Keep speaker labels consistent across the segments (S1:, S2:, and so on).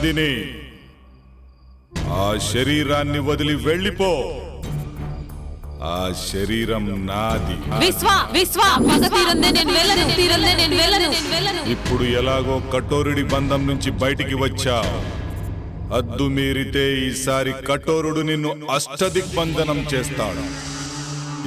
S1: నందిని ఆ శరీరాన్ని వదిలి వెళ్ళిపో. ఆ శరీరం నాది.
S2: విశ్వ విశ్వ పగ తీరందే నేను వెళ్ళను తీరందే నేను వెళ్ళను. వెళ్ళను
S1: ఇప్పుడు ఎలాగో కఠోరుడి బంధం నుంచి బయటికి వచ్చా. అద్దు మీరితే ఈసారి కఠోరుడు నిన్ను అష్టదిగ్బంధనం చేస్తాడు.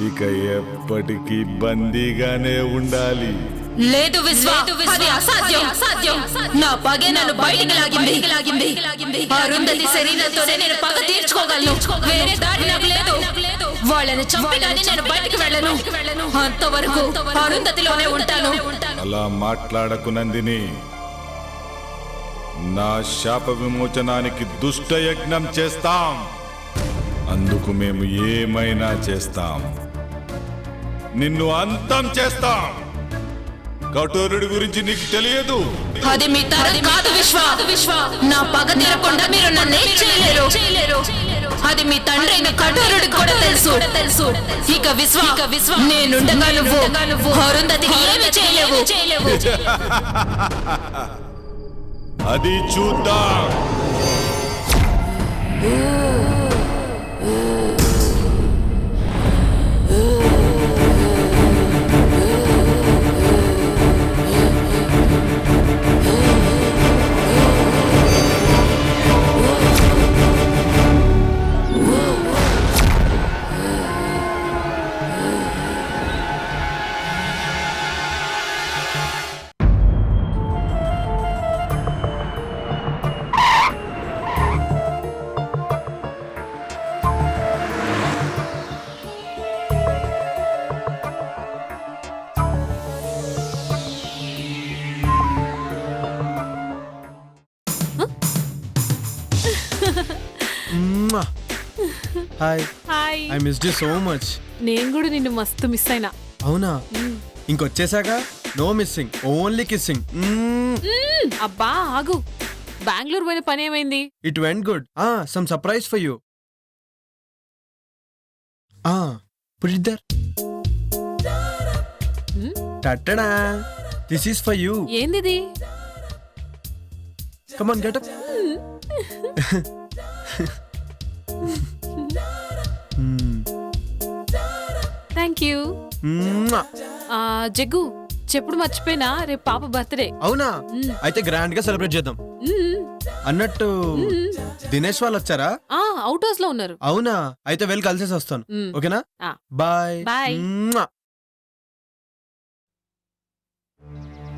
S1: ఇక ఎప్పటికీ బందీగానే ఉండాలి.
S2: లేదు అసాధ్యం. అసాధ్యం. నా పగే నన్ను బయటికి లాగింది. లాగింది. అరుంధతి శరీరంతోనే నేను పగ తీర్చుకోగలను. వేరే దారి నాకు లేదు. వాళ్ళని చంపి కానీ నేను బయటికి వెళ్ళను. అంతవరకు అరుంధతిలోనే ఉంటాను.
S1: అలా మాట్లాడకు నందిని. నా శాప విమోచనానికి దుష్ట యజ్ఞం చేస్తాం. అందుకు మేము ఏమైనా చేస్తాం. నిన్ను అంతం చేస్తాం. కఠోరుడి గురించి నీకు తెలియదు.
S2: అది మీ తరం కాదు విశ్వ. విశ్వ. నా పగ తీరకుండా మీరు నన్ను ఏం చేయలేరు. చేయలేరు. అది మీ తండ్రి అయిన కఠోరుడికి కూడా తెలుసు. తెలుసు. ఇక విశ్వ ఇక విశ్వ. నేనుండగా నువ్వు. నువ్వు. అరుంధతికి ఏమి చేయలేవు. చేయలేవు.
S1: అది చూద్దాం.
S3: Hi
S4: hi
S3: I missed you so much
S4: నేను కూడా నిన్ను మస్తు మిస్ అయినా.
S3: అవునా? ఇంకొచ్చేసాక నో మిస్సింగ్ ఓన్లీ కిస్సింగ్
S4: అబ్బా ఆగు. బెంగళూరు పోయిన పని ఏమైంది?
S3: It went good uh some surprise for you uh put it
S4: there?
S3: Tada this is for you
S4: ఏందిది
S3: come on get
S4: up you. ఆ జగ్గు చెప్పుడు మర్చిపోయినా రేపు పాప బర్త్డే.
S3: అవునా? అయితే గ్రాండ్గా సెలబ్రేట్ చేద్దాం. అన్నట్టు దినేష్ వాళ్ళు వచ్చారా?
S4: ఆ అవుట్ హౌస్లో ఉన్నారు.
S3: అవునా? అయితే వెళ్ళి కలిసేసి వస్తాను. ఓకేనా. బాయ్.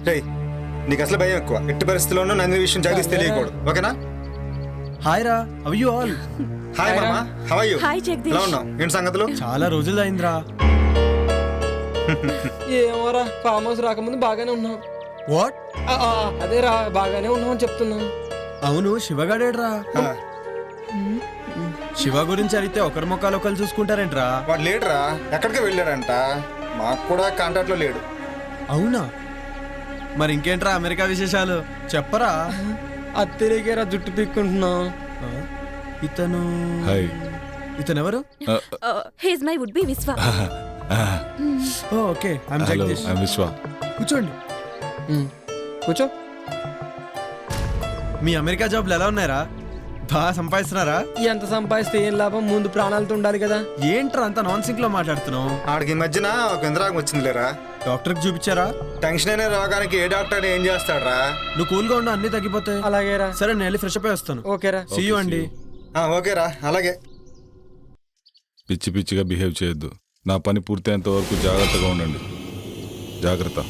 S5: రేయ్ నీకు అసలు భయం ఎక్కువ. ఎట్టి పరిస్థితుల్లోనూ నంది విషయం జగదీష్ తెలియకూడదు. ఓకేనా?
S3: హాయ్ రా అవ్ యూ ఆల్
S5: హాయ్ మామా. How are you
S6: hi Jagadish.
S5: ఎలా ఉన్నావు? ఏంటి సంగతులు?
S3: చాలా రోజులు అయిందిరా
S7: ఏమోరా ఫామ్ హౌస్ రాకముందు బాగానే ఉన్నాం.
S3: వాట్
S7: ఆ, అదేరా బాగానే ఉన్నాం అని చెప్తున్నాం.
S3: అవును శివగాడేడ్రా? శివ గురించి అడిగితే ఒకరి ముఖాలు ఒకరు చూసుకుంటారేంట్రా?
S5: వాడు లేడురా ఎక్కడికి వెళ్ళాడంట? మాకు కూడా కాంటాక్ట్లో లేడు.
S3: అవునా? మరి ఇంకేంట్రా అమెరికా విశేషాలు? చెప్పరా?
S7: అది తెలియకేరా జుట్టు పీక్కుంటున్నాం.
S3: ఇతను
S1: హాయ్.
S3: ఇతను ఎవరు
S6: he's my would be
S3: Vishwa. Okay. I'm
S1: hello
S3: Jagadish
S1: I Vishwa
S3: కూర్చోండి.
S7: ఉమ్, కూర్చో.
S3: మీ అమెరికా జాబ్లు ఎలా ఉన్నాయరా? బాగా సంపాదిస్తున్నారా?
S7: ఎంత సంపాదిస్తే ఏం లాభం? ముందు ప్రాణాలతో ఉండాలి కదా.
S3: ఏంట్రా అంత నాన్ సింక్లో మాట్లాడుతున్నావు?
S5: ఆడికి ఈ మధ్యన ఒక ఇంద్రాగం వచ్చింది లేరా
S3: డాక్టర్కి చూపించారా?
S5: టెన్షన్ అనే రోగానికి ఏ డాక్టర్ ఏం చేస్తాడరా?
S3: నువ్వు కూల్గా ఉండు అన్ని తగ్గిపోతాయి.
S7: అలాగేరా.
S3: సరే నేను వెళ్ళి ఫ్రెష్ అప్ అయి వస్తాను.
S7: ఓకేరా.
S3: సీ యూ అండి.
S5: ఆ, ఓకేరా. అలాగే.
S1: పిచ్చి పిచ్చిగా బిహేవ్ చేయొద్దు. నా పని పూర్తయ్యేంత వరకు జాగ్రత్తగా ఉండండి జాగ్రత్త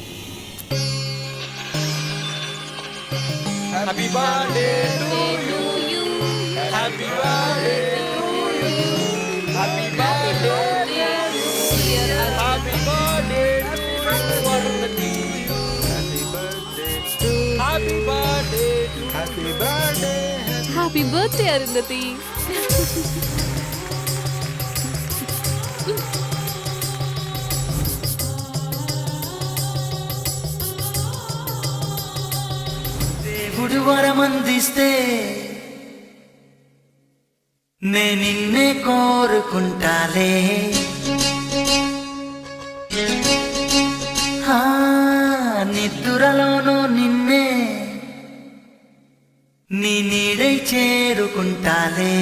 S4: హ్యాపీ బర్త్డే అరుంధతి
S8: దేవుడు వరమందిస్తే నే నిన్నే కోరుకుంటాలే. ఆ, నిద్దురలోనూ నిన్నే నీ నీ నీడై చేరుకుంటాలే.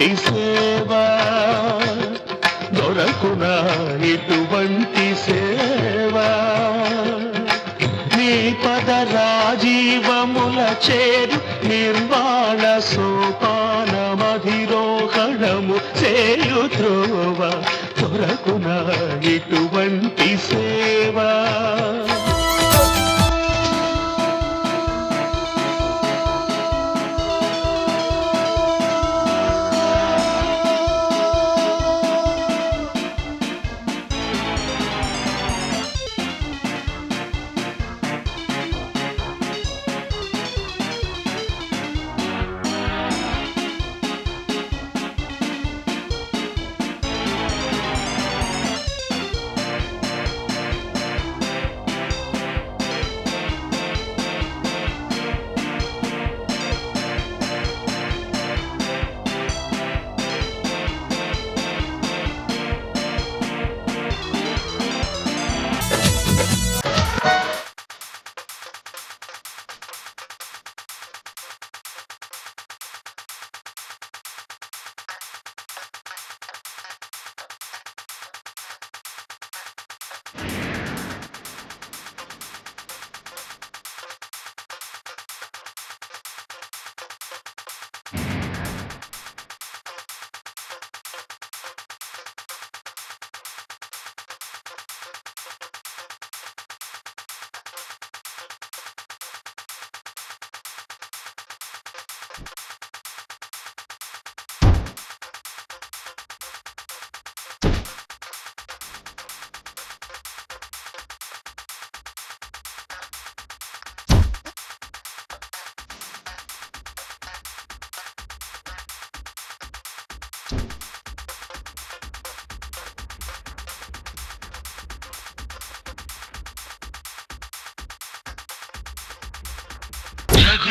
S9: की सेवा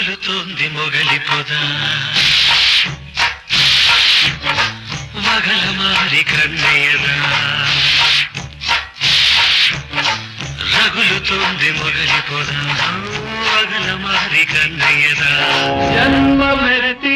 S9: రగులుతోంది మొగలి పొద. వగల మారి కన్నయ్యదా రగులుతోంది మొగలి పొద. వగల మారి కన్నయ్యదా జన్మ మెత్తిరా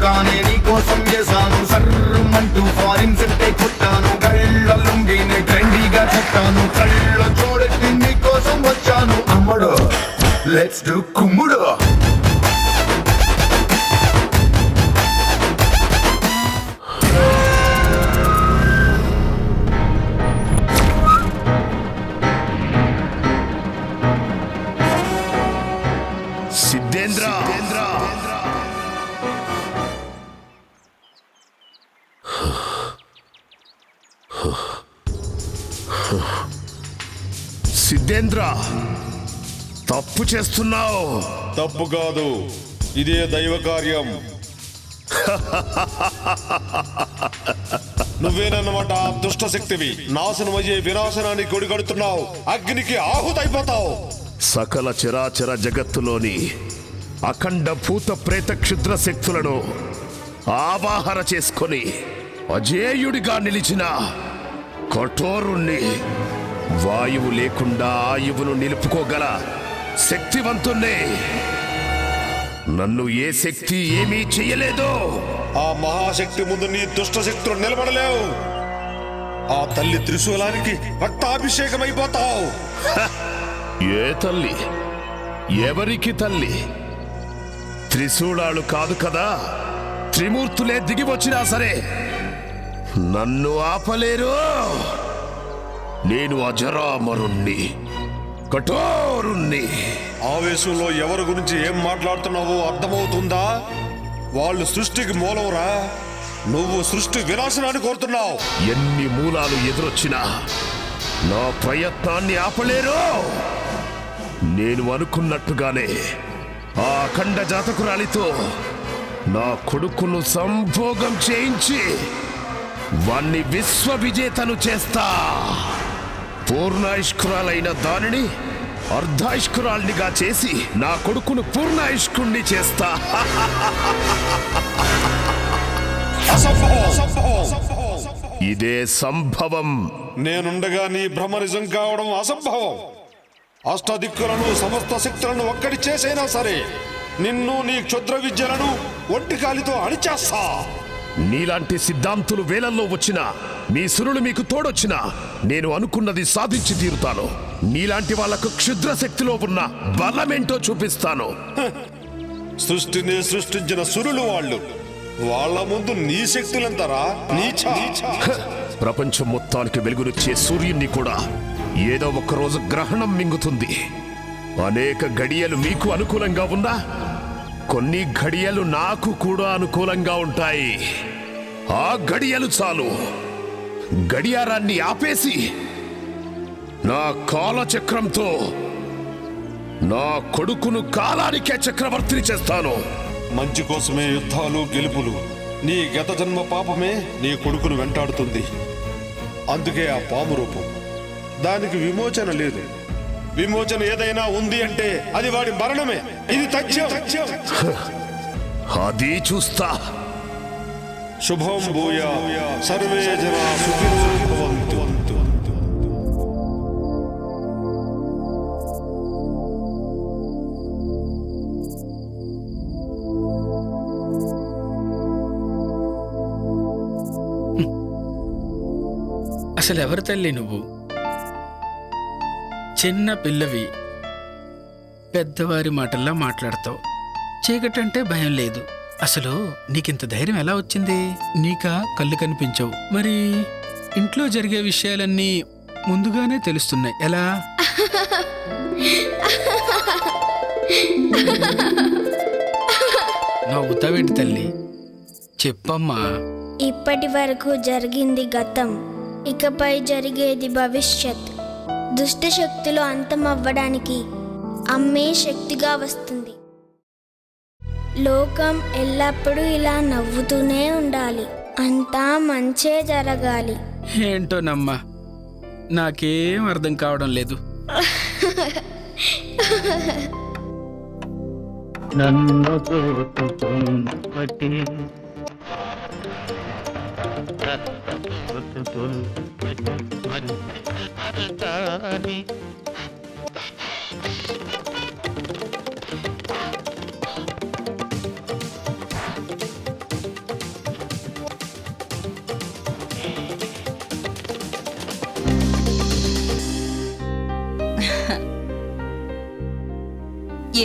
S10: ఎర్ర చొక్కానే నీ కోసం చేశాను. సర్రమంటూ ఫారిన్ సెట్టే కొట్టాను. కళ్ళ లుంగిని ట్రెండీగా చెట్టాను కళ్ళ చూడటి నీ కోసం వచ్చాను. అమ్మడు లెట్స్ డు కుమ్ముడు. చేస్తున్నావు?
S1: తప్పు కాదు. ఇదే దైవ కార్యం. నువ్వేనన్నమాట దుష్ట శక్తివి నాశనమయ్యే వినాశనానికి కొడిగడుతున్నావు అగ్నికి ఆహుతైపోతావు.
S10: సకల చరాచర జగత్తులోని అఖండ భూత ప్రేత క్షుద్ర శక్తులను ఆవాహన చేసుకొని అజేయుడిగా నిలిచిన కఠోరుణ్ణి వాయువు లేకుండా ఆయువును నిలుపుకోగల శక్తివంతుణ్ణి. నన్ను ఏ శక్తి ఏమీ చెయ్యలేదో
S1: ఆ మహాశక్తి ముందు నీ దుష్ట శక్తులు నిలబడలేవు. ఆ తల్లి త్రిశూలానికి రక్తాభిషేకమైపోతావు.
S10: ఏ తల్లి? ఎవరికి తల్లి? త్రిశూలాలు కాదు కదా? త్రిమూర్తులే దిగి వచ్చినా సరే నన్ను ఆపలేరు. నేను అజరామరుణ్ణి. కఠోరుణ్ణి.
S11: ఆవేశంలో ఎవరి గురించి ఏం మాట్లాడుతున్నావో అర్థమవుతుందా? వాళ్ళు సృష్టికి మూలవురా. నువ్వు సృష్టి వినాశనాన్ని కోరుతున్నావు.
S10: ఎన్ని మూలాలు ఎదురొచ్చినా నా ప్రయత్నాన్ని ఆపలేరు. నేను అనుకున్నట్టుగానే ఆ అఖండ జాతకురాలితో నా కొడుకును సంభోగం చేయించి వాణ్ణి విశ్వ విజేతను చేస్తా. పూర్ణాయుష్కురాలైన దానిని అర్ధాయుష్కురాల్నిగా చేసి నా కొడుకును పూర్ణాయుష్కుణ్ణి చేస్తా. ఇదే సంభవం.
S11: నేనుండగా నీ భ్రమ నిజం కావడం అసంభవం. అష్టదిక్కులను సమస్త శక్తులను ఒక్కడి చేసైనా సరే నిన్ను నీ క్షుద్ర విద్యలను ఒంటి కాలితో అణిచేస్తా.
S10: నీలాంటి సిద్ధాంతులు వేలల్లో వచ్చినా మీ సురులు మీకు తోడొచ్చినా నేను అనుకున్నది సాధించి తీరుతాను. నీలాంటి వాళ్ళకు క్షుద్ర శక్తిలో ఉన్న బలమేంటో చూపిస్తాను.
S11: సృష్టిని సృష్టించిన సురులు వాళ్ళు. వాళ్ళ ముందు నీ శక్తులంతరా!
S10: ప్రపంచం మొత్తానికి వెలుగునిచ్చే సూర్యుణ్ణి కూడా ఏదో ఒక రోజు గ్రహణం మింగుతుంది. అనేక గడియలు మీకు అనుకూలంగా ఉన్నా కొన్ని ఘడియలు నాకు కూడా అనుకూలంగా ఉంటాయి. ఆ గడియలు చాలు. గడియారాన్ని ఆపేసి నా కాలచక్రంతో నా కొడుకును కాలానికే చక్రవర్తిని చేస్తాను.
S11: మంచి కోసమే యుద్ధాలు గెలుపులు. నీ గత జన్మ పాపమే నీ కొడుకును వెంటాడుతుంది. అందుకే ఆ పాము రూపం. దానికి విమోచన లేదు. విమోచన ఏదైనా ఉంది అంటే అది వాడి మరణమే. ఇది తథ్యం.
S10: అది చూస్తా.
S11: శుభం భూయ. సర్వే జనా సుఖినో భవంతు.
S12: అసలు ఎవరి తల్లి నువ్వు? చిన్న పిల్లవి. పెద్దవారి మాటల్లా మాట్లాడతావు. చీకటంటే భయం లేదు. అసలు నీకింత ధైర్యం ఎలా వచ్చింది? నీకా కళ్ళు కనిపించవు. మరి ఇంట్లో జరిగే విషయాలన్నీ ముందుగానే తెలుస్తున్నాయి. ఎలా? నవ్వుతావేంటి తల్లి? చెప్పమ్మా.
S13: ఇప్పటి వరకు జరిగింది గతం. ఇకపై జరిగేది భవిష్యత్. దుష్ట శక్తులు అంతమవ్వడానికి అమ్మే శక్తిగా వస్తుంది. లోకం ఎల్లప్పుడూ ఇలా నవ్వుతూనే ఉండాలి. అంతా మంచే జరగాలి.
S12: ఏంటోనమ్మా? నాకేం అర్థం కావడం లేదు.
S9: నన్ను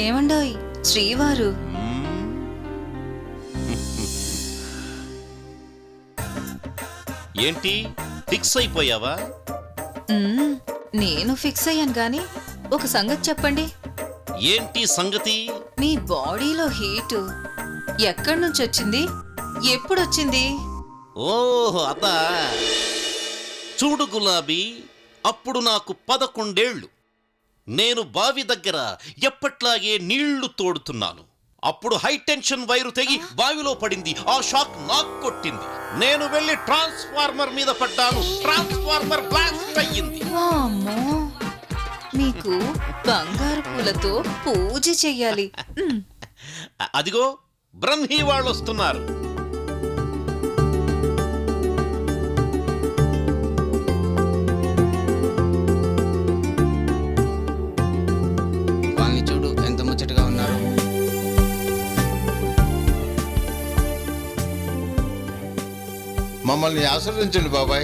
S2: ఏమండోయ్? శ్రీవారు.
S14: ఏంటి? ఫిక్స్ అయిపోయావా?
S2: మ్మ్, నేను ఫిక్స్ అయ్యాను గాని ఒక సంగతి చెప్పండి.
S14: ఏంటి సంగతి?
S2: మీ బాడీలో హీటు ఎక్కడి నుంచి వచ్చింది? ఎప్పుడు వచ్చింది?
S14: ఓహో అత చూడు గులాబీ అప్పుడు నాకు పదకొండేళ్ళు నేను బావి దగ్గర ఎప్పట్లాగే నీళ్ళు తోడుతున్నాను. అప్పుడు హై టెన్షన్ వైరు తెగి బావిలో పడింది. ఆ షాక్ నాకు కొట్టింది. నేను వెళ్ళి ట్రాన్స్ఫార్మర్ మీద పడ్డాను. ట్రాన్స్ఫార్మర్ బ్లాస్ట్ అయ్యింది.
S2: వామ్మో. మీకు బంగారు పూలతో పూజ చెయ్యాలి.
S14: అదిగో బ్రహ్మీ వాళ్ళు వస్తున్నారు.
S15: మమ్మల్ని ఆశీర్వించండి బాబాయ్.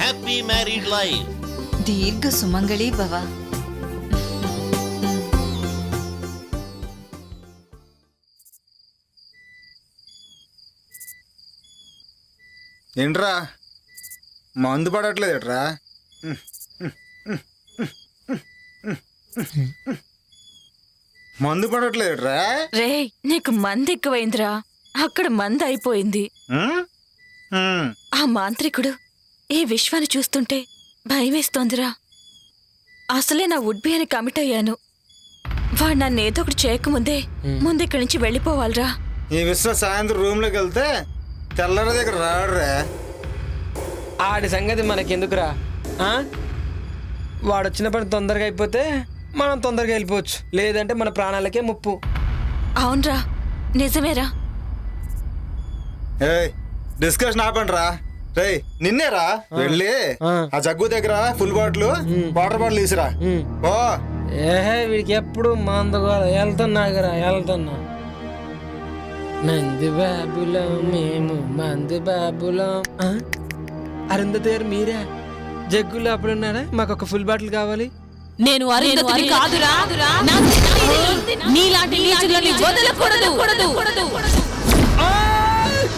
S14: హ్యాపీ మ్యారీడ్ లైఫ్
S2: దీర్ఘ సుమంగళి భవ.
S5: ఏంట్రా? మందు పడట్లేదట్రా మందు పడట్లేదట్రా
S2: రే నీకు మంది ఎక్కువైందిరా. అక్కడ మంది అయిపోయింది. ఆ మాంత్రికుడు ఈ విశ్వాన్ని చూస్తుంటే భయమేస్తోందిరా. అసలే నా వుడ్బి అని కమిట్ అయ్యాను. వాడు నన్ను ఏదో ఒకటి చేయకముందే ముందు ఇక్కడి నుంచి వెళ్ళిపోవాలిరా.
S5: ఈ విశ్వ సాయంత్రం రూమ్లోకి వెళ్తే తెల్లర దగ్గర రాడురా.
S7: ఆడి సంగతి మనకెందుకురా? ఆ? వాడు వచ్చిన పని తొందరగా అయిపోతే మనం తొందరగా వెళ్ళిపోవచ్చు. లేదంటే మన ప్రాణాలకే ముప్పు.
S2: అవునరా నిజమేరా.
S5: ఏయ్ డిస్కషన్ ఆపండి రా రేయ్ నిన్నేరా? వెళ్ళి ఆ. జగ్గు దగ్గర ఫుల్ బాటిల్ వాటర్ బాటిల్ తీసురా. ఓ
S7: ఏహే వీడికి ఎప్పుడు మందుగోల వెళ్తున్నాగరా వెళ్తున్నా. మంది బాబులం మేము మంది బాబులం. ఆ? అరుంధతి గారు మీరా? జగ్గులు అప్పుడు ఉన్నారా? మాకు ఒక ఫుల్ బాటిల్ కావాలి.
S4: నేను అరుంధతిని కాదురా. నీలాంటి నీచులని వదలకూడదు.